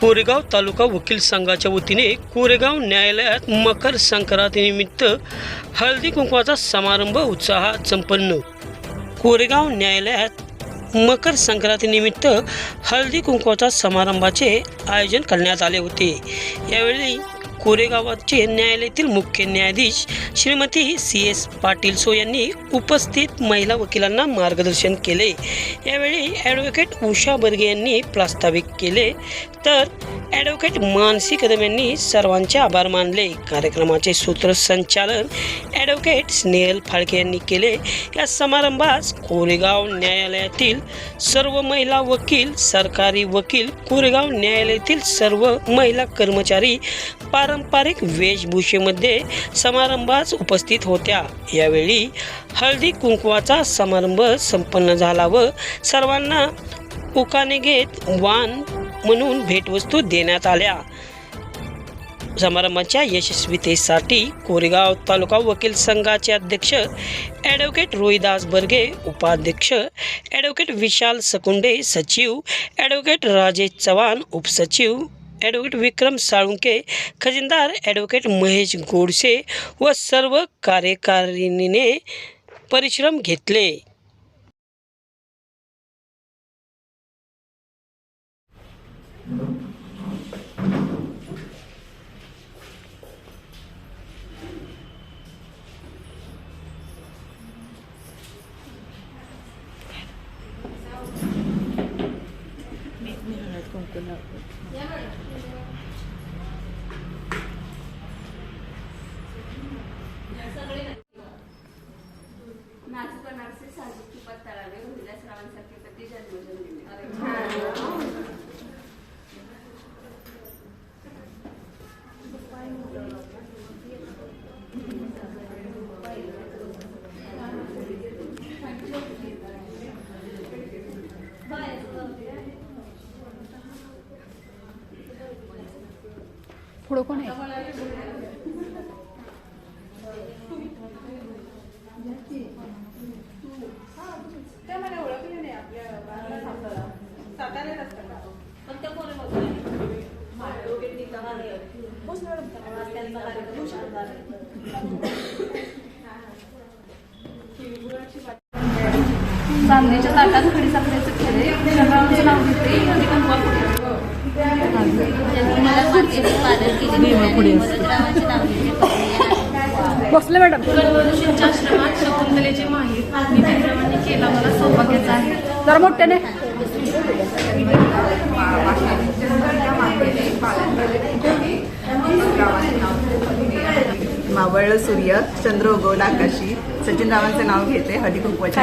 कोरेगाव तालुका वकील संघाच्या वतीने कोरेगाव न्यायालयात मकर संक्रांतीनिमित्त हळदी कुंकवाचा समारंभ उत्साहात संपन्न. कोरेगाव न्यायालयात मकर संक्रांतीनिमित्त हळदी कुंकवाचा समारंभाचे आयोजन करण्यात आले होते. यावेळी कोरेगावाचे न्यायालयातील मुख्य न्यायाधीश श्रीमती सी एस पाटील सो यांनी उपस्थित महिला वकिलांना मार्गदर्शन केले. यावेळी ॲडव्होकेट उषा बर्गे यांनी प्रास्ताविक केले. तर ॲडव्होकेट मानसी कदम यांनी सर्वांचे आभार मानले. कार्यक्रमाचे सूत्रसंचालन ॲडव्होकेट स्नेहल फाळके यांनी केले. या समारंभास कोरेगाव न्यायालयातील सर्व महिला वकील सरकारी वकील कोरेगाव न्यायालयातील सर्व महिला कर्मचारी पारंपरिक वेशभूषेमध्ये समारंभास उपस्थित होत्या. यावेळी हळदी कुंकवाचा समारंभ संपन्न झाला व सर्वांना उकाने घेत वान म्हणून भेटवस्तू देण्यात आल्या. समारंभाच्या यशस्वीतेसाठी कोरेगाव तालुका वकील संघाचे अध्यक्ष ॲडव्होकेट रोहिदास बर्गे उपाध्यक्ष ॲडव्होकेट विशाल सकुंडे सचिव ॲडव्होकेट राजेश चव्हाण उपसचिव ॲडव्होकेट विक्रम साळुंके खजिनदार ॲडव्होकेट महेश गोडसे व सर्व कार्यकारिणीने परिश्रम घेतले. Nope. पुढं कोण चांदणीच्या ताटात खडी साखरेचं खेळ शंभरावांचं नाव घेते हळदी कुंकवा बसले मॅडम. ऋषींच्या आश्रमात शकुंतलेचे माहीर नितीप्रमाणे केला मला सौभाग्याचा आहे जरा मोठ्याने. मावळलं सूर्य चंद्र उगवला आकाशी. सचिन रावांचं नाव घेते हळदी कुंकवाच्या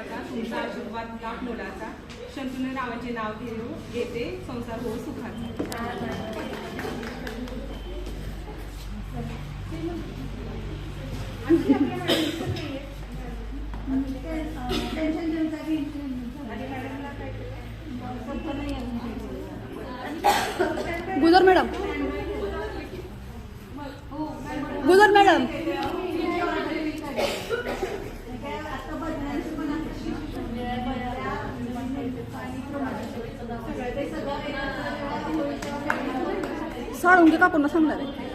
नमस्कार तुमचा आशीर्वाद लाभ मुलाचा. शंतनू नावाचे नाव घेऊ घेते संसार हो सुखाचा साळुंगे कापून सांगणार आहे.